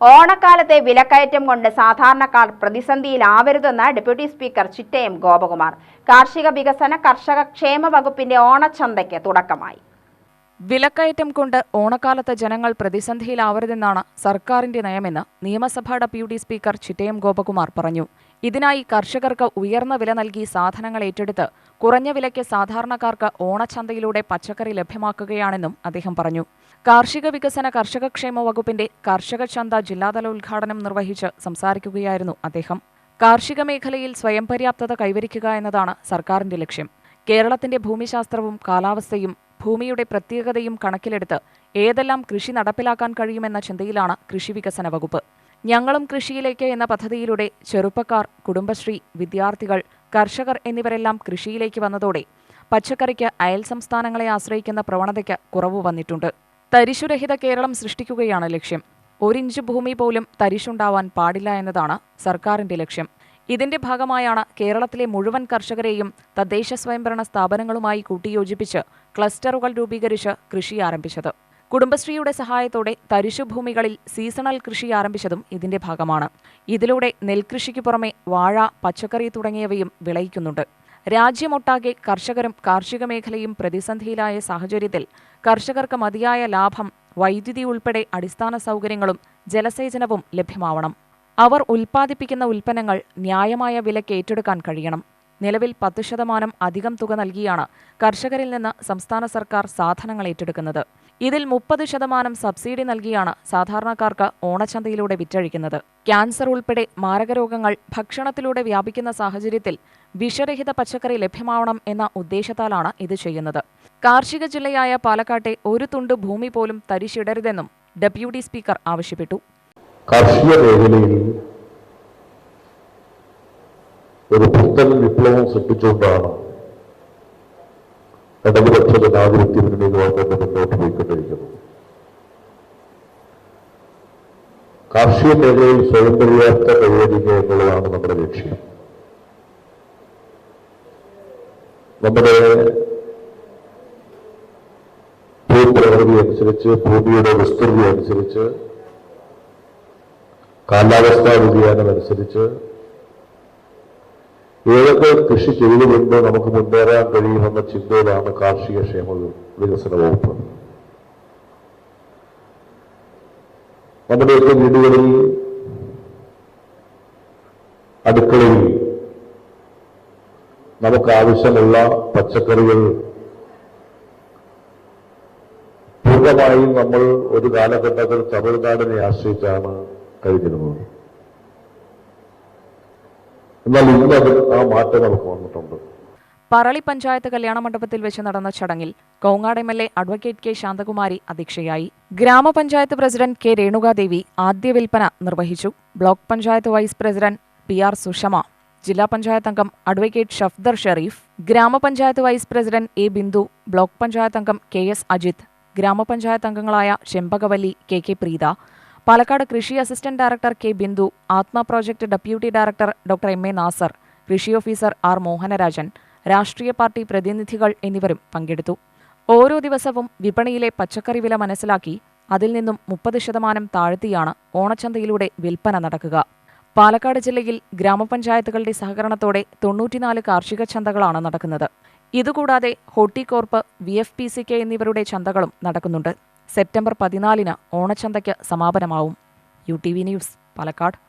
ഓണക്കാലത്തെ വിലക്കയറ്റം കൊണ്ട് സാധാരണക്കാർ പ്രതിസന്ധിയിലാവരുതെന്ന് ഡെപ്യൂട്ടി സ്പീക്കർ ചിറ്റയം ഗോപകുമാർ. കാർഷിക വികസന കർഷക ക്ഷേമ വകുപ്പിന്റെ ഓണച്ചന്തയ്ക്ക് തുടക്കമായി. വിലക്കയറ്റം കൊണ്ട് ഓണക്കാലത്ത് ജനങ്ങൾ പ്രതിസന്ധിയിലാവരുതെന്നാണ് സർക്കാരിന്റെ നയമെന്ന് നിയമസഭാ ഡെപ്യൂട്ടി സ്പീക്കർ ചിറ്റയം ഗോപകുമാർ പറഞ്ഞു. ഇതിനായി കർഷകർക്ക് ഉയർന്ന വില നൽകി സാധനങ്ങൾ ഏറ്റെടുത്ത് കുറഞ്ഞ വിലയ്ക്ക് സാധാരണക്കാർക്ക് ഓണച്ചന്തയിലൂടെ പച്ചക്കറി ലഭ്യമാക്കുകയാണെന്നും അദ്ദേഹം പറഞ്ഞു. കാർഷിക വികസന കർഷകക്ഷേമ വകുപ്പിന്റെ കർഷക ചന്ത ജില്ലാതല ഉദ്ഘാടനം നിർവഹിച്ച് സംസാരിക്കുകയായിരുന്നു അദ്ദേഹം. കാർഷിക മേഖലയിൽ സ്വയം പര്യാപ്തത കൈവരിക്കുക എന്നതാണ് സർക്കാരിന്റെ ലക്ഷ്യം. കേരളത്തിന്റെ ഭൂമിശാസ്ത്രവും കാലാവസ്ഥയും ഭൂമിയുടെ പ്രത്യേകതയും കണക്കിലെടുത്ത് ഏതെല്ലാം കൃഷി നടപ്പിലാക്കാൻ കഴിയുമെന്ന ചിന്തയിലാണ് കൃഷി വികസന വകുപ്പ്. ഞങ്ങളും കൃഷിയിലേക്ക് എന്ന പദ്ധതിയിലൂടെ ചെറുപ്പക്കാർ കുടുംബശ്രീ വിദ്യാർത്ഥികൾ കർഷകർ എന്നിവരെല്ലാം കൃഷിയിലേക്ക് വന്നതോടെ പച്ചക്കറിക്ക് അയൽ സംസ്ഥാനങ്ങളെ ആശ്രയിക്കുന്ന പ്രവണതയ്ക്ക് കുറവ് വന്നിട്ടുണ്ട്. തരിശുരഹിത കേരളം സൃഷ്ടിക്കുകയാണ് ലക്ഷ്യം. ഒരിഞ്ച് ഭൂമി പോലും തരിശുണ്ടാവാൻ പാടില്ല എന്നതാണ് സർക്കാരിന്റെ ലക്ഷ്യം. ഇതിന്റെ ഭാഗമായാണ് കേരളത്തിലെ മുഴുവൻ കർഷകരെയും തദ്ദേശ സ്വയംഭരണ സ്ഥാപനങ്ങളുമായി കൂട്ടിയോജിപ്പിച്ച് ക്ലസ്റ്ററുകൾ രൂപീകരിച്ച് കൃഷി ആരംഭിച്ചത്. കുടുംബശ്രീയുടെ സഹായത്തോടെ തരിശുഭൂമികളിൽ സീസണൽ കൃഷി ആരംഭിച്ചതും ഇതിന്റെ ഭാഗമാണ്. ഇതിലൂടെ നെൽകൃഷിക്ക് പുറമെ വാഴ പച്ചക്കറി തുടങ്ങിയവയും വിളയിക്കുന്നുണ്ട്. രാജ്യമൊട്ടാകെ കർഷകരും കാർഷിക മേഖലയും പ്രതിസന്ധിയിലായ സാഹചര്യത്തിൽ കർഷകർക്ക് മതിയായ ലാഭം വൈദ്യുതി ഉൾപ്പെടെ അടിസ്ഥാന സൗകര്യങ്ങളും ജലസേചനവും ലഭ്യമാവണം. അവർ ഉൽപ്പാദിപ്പിക്കുന്ന ഉൽപ്പന്നങ്ങൾ ന്യായമായ വിലയ്ക്ക് ഏറ്റെടുക്കാൻ കഴിയണം. നിലവിൽ പത്ത് ശതമാനം അധികം തുക നൽകിയാണ് കർഷകരിൽ നിന്ന് സംസ്ഥാന സർക്കാർ സാധനങ്ങൾ ഏറ്റെടുക്കുന്നത്. ഇതിൽ മുപ്പത് ശതമാനം സബ്സിഡി നൽകിയാണ് സാധാരണക്കാർക്ക് ഓണച്ചന്തയിലൂടെ വിറ്റഴിക്കുന്നത്. ക്യാൻസർ ഉൾപ്പെടെ മാരകരോഗങ്ങൾ ഭക്ഷണത്തിലൂടെ വ്യാപിക്കുന്ന സാഹചര്യത്തിൽ വിഷരഹിത പച്ചക്കറി ലഭ്യമാവണം എന്ന ഉദ്ദേശത്താലാണ് ഇത് ചെയ്യുന്നത്. കാർഷിക ജില്ലയായ പാലക്കാട്ടെ ഒരു തുണ്ട് ഭൂമി പോലും തരിശിടരുതെന്നും ഡെപ്യൂട്ടി സ്പീക്കർ ആവശ്യപ്പെട്ടു. കാർഷിക മേഖലയിൽ ഒരു പുത്തൻ വിപ്ലവം സൃഷ്ടിച്ചുകൊണ്ടാണ് ഇടതുപക്ഷ ജനാധിപത്യ മുന്നണി ഗവൺമെന്റ് മുന്നോട്ട് പോയിക്കൊണ്ടിരിക്കുന്നു കാർഷിക മേഖലയിൽ സ്വയം പര്യാപ്ത കൈവരിക്കുക എന്നുള്ളതാണ് നമ്മുടെ ലക്ഷ്യം. നമ്മുടെ ഭൂപ്രകൃതി അനുസരിച്ച് ഭൂമിയുടെ വിസ്തൃതി അനുസരിച്ച് കാലാവസ്ഥാ വ്യതിയാനം അനുസരിച്ച് ഏതൊക്കെ കൃഷി ചെയ്തുകൊണ്ട് നമുക്ക് മുന്നേറാൻ കഴിയുമെന്ന ചിന്തയിലാണ് കാർഷിക ക്ഷേമ വികസന വകുപ്പ്. നമ്മുടെയൊക്കെ വീടുകളിൽ അടുക്കളയിൽ നമുക്ക് ആവശ്യമുള്ള പച്ചക്കറികൾ. പൂർണമായും നമ്മൾ ഒരു കാലഘട്ടത്തിൽ തമിഴ്നാടിനെ ആശ്രയിച്ചാണ് കഴിഞ്ഞിരുന്നത് എന്നാൽ ഇന്ന് അത് ആ മാറ്റങ്ങൾ വന്നിട്ടുണ്ട്. പറളി പഞ്ചായത്ത് കല്യാണ മണ്ഡപത്തിൽ വെച്ച് നടന്ന ചടങ്ങിൽ Kongad M L A advocate K Santhakumari അധ്യക്ഷയായി. ഗ്രാമപഞ്ചായത്ത് പ്രസിഡന്റ് കെ രേണുകാദേവി ആദ്യ വിൽപ്പന നിർവഹിച്ചു. Block panchayat vice president P R Sushama ജില്ലാ പഞ്ചായത്ത് അംഗം അഡ്വക്കേറ്റ് ഷഫ്ദർ ഷെറീഫ് ഗ്രാമപഞ്ചായത്ത് vice president A Bindu block panchayat അംഗം കെ എസ് അജിത് ഗ്രാമപഞ്ചായത്ത് അംഗങ്ങളായ ചെമ്പകവല്ലി കെ കെ പ്രീത പാലക്കാട് കൃഷി assistant director K Bindu Atma project deputy director doctor M A Nasar കൃഷി ഓഫീസർ ആർ മോഹനരാജൻ രാഷ്ട്രീയ party പ്രതിനിധികൾ എന്നിവരും പങ്കെടുത്തു. ഓരോ ദിവസവും വിപണിയിലെ പച്ചക്കറി വില മനസ്സിലാക്കി അതിൽ നിന്നും മുപ്പത് ശതമാനം താഴ്ത്തിയാണ് ഓണച്ചന്തയിലൂടെ വിൽപ്പന നടക്കുക. പാലക്കാട് ജില്ലയിൽ ഗ്രാമപഞ്ചായത്തുകളുടെ സഹകരണത്തോടെ തൊണ്ണൂറ്റിനാല് കാർഷിക ചന്തകളാണ് നടക്കുന്നത്. ഇതുകൂടാതെ Horticorp V F P C K എന്നിവരുടെ ചന്തകളും നടക്കുന്നുണ്ട്. സെപ്റ്റംബർ പതിനാലിന് ഓണച്ചന്തയ്ക്ക് സമാപനമാവും. U T V news Palakkad.